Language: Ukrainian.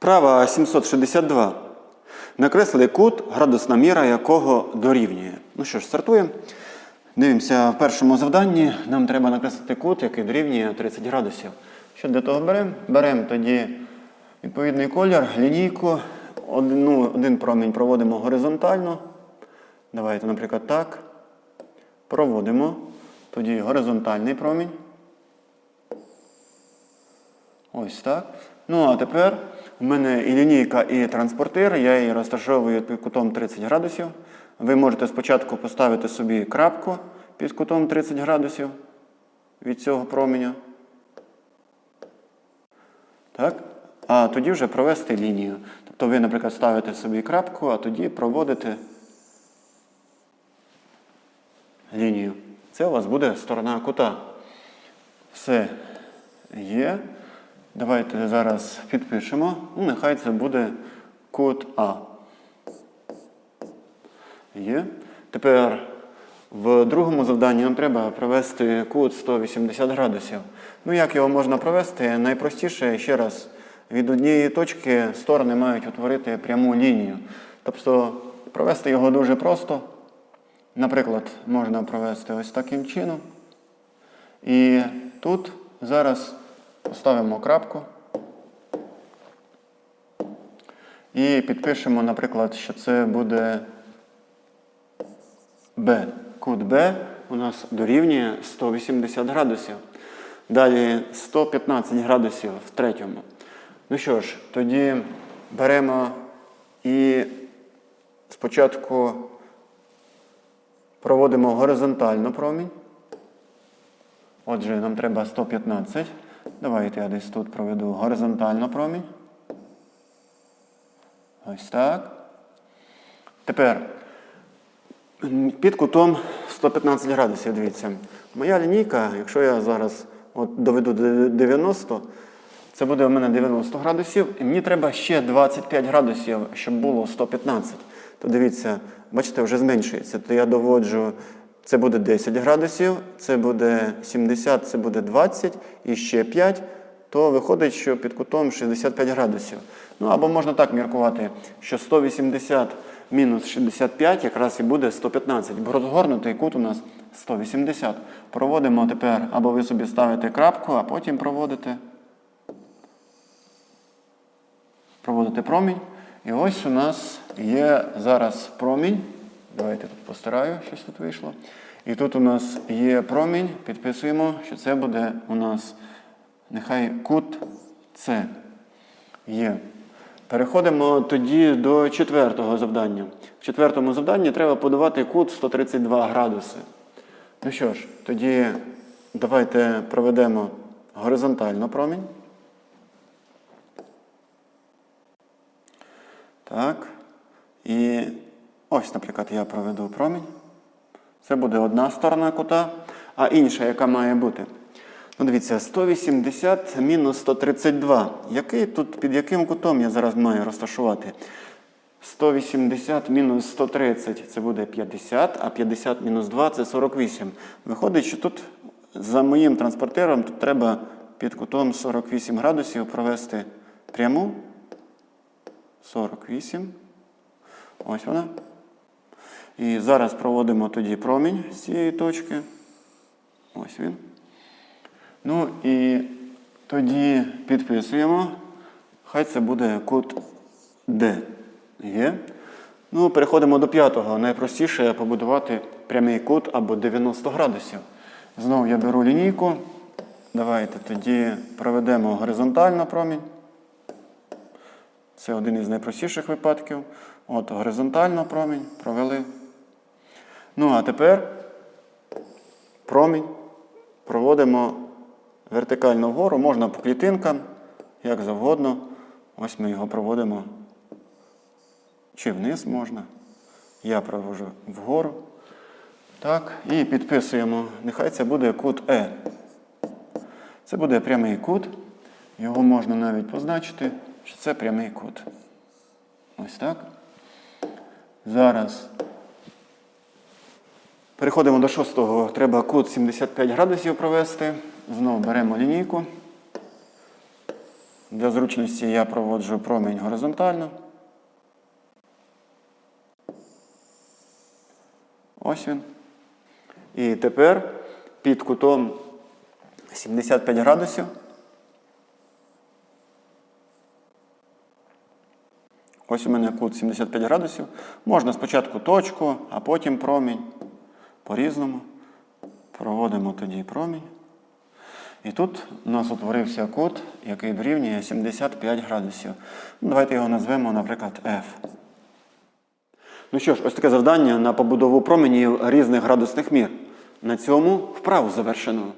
Вправа 762. Накресли кут, градусна міра якого дорівнює. Ну що ж, стартуємо. Дивимося, в першому завданні нам треба накреслити кут, який дорівнює 30 градусів. Що для того беремо? Беремо тоді відповідний колір, лінійку. Один, ну, один промінь проводимо горизонтально. Давайте, наприклад, так. Проводимо. Тоді горизонтальний промінь. Ось так. Ну, а тепер у мене і лінійка, і транспортир. Я її розташовую під кутом 30 градусів. Ви можете спочатку поставити собі крапку під кутом 30 градусів від цього променя. Так? А тоді вже провести лінію. Тобто ви, наприклад, ставите собі крапку, а тоді проводите лінію. Це у вас буде сторона кута. Все є. Давайте зараз підпишемо. Ну, нехай це буде кут А. Є. Тепер в другому завданні нам треба провести кут 180 градусів. Ну, як його можна провести? Найпростіше, ще раз, від однієї точки сторони мають утворити пряму лінію. Тобто провести його дуже просто. Наприклад, можна провести ось таким чином. І тут зараз поставимо крапку. І підпишемо, наприклад, що це буде Б. Кут Б у нас дорівнює 180 градусів. Далі 115 градусів в третьому. Ну що ж, тоді беремо і спочатку проводимо горизонтально промінь. Отже, нам треба 115. Давайте я десь тут проведу горизонтально промінь. Ось так. Тепер під кутом 115 градусів, дивіться. Моя лінійка, якщо я зараз от доведу до 90, це буде у мене 90 градусів, і мені треба ще 25 градусів, щоб було 115. То дивіться, бачите, вже зменшується. То я доводжу, це буде 10 градусів, це буде 70, це буде 20 і ще 5, то виходить, що під кутом 65 градусів. Ну або можна так міркувати, що 180 мінус 65 якраз і буде 115, бо розгорнутий кут у нас 180. Проводимо тепер, або ви собі ставите крапку, а потім проводите. Проводите промінь. І ось у нас є зараз промінь. Давайте тут постараю, щось тут вийшло. І тут у нас є промінь. Підписуємо, що це буде у нас нехай кут С. Є. Переходимо тоді до четвертого завдання. В четвертому завданні треба подавати кут 132 градуси. Ну що ж, тоді давайте проведемо горизонтально промінь. Так. І ось, наприклад, я проведу промінь. Це буде одна сторона кута, а інша, яка має бути. Ну, дивіться, 180 мінус 132. Який тут, під яким кутом я зараз маю розташувати? 180 мінус 130 це буде 50, а 50 мінус 2 це 48. Виходить, що тут за моїм транспортером тут треба під кутом 48 градусів провести пряму. 48. Ось вона. І зараз проводимо тоді промінь з цієї точки. Ось він. Ну і тоді підписуємо. Хай це буде кут D. Є. Ну, переходимо до п'ятого. Найпростіше побудувати прямий кут або 90 градусів. Знову я беру лінійку. Давайте тоді проведемо горизонтально промінь. Це один із найпростіших випадків. От горизонтально промінь провели. Ну, а тепер промінь проводимо вертикально вгору, можна по клітинкам, як завгодно. Ось ми його проводимо. Чи вниз можна. Я провожу вгору. Так, і підписуємо. Нехай це буде кут Е. Це буде прямий кут. Його можна навіть позначити, що це прямий кут. Ось так. Зараз переходимо до шостого. Треба кут 75 градусів провести. Знову беремо лінійку. Для зручності я проводжу промінь горизонтально. Ось він. І тепер під кутом 75 градусів. Ось у мене кут 75 градусів. Можна спочатку точку, а потім промінь. По-різному. Проводимо тоді промінь. І тут у нас утворився кут, який дорівнює 75 градусів. Ну, давайте його назвемо, наприклад, F. Ну що ж, ось таке завдання на побудову променів різних градусних мір. На цьому вправу завершено.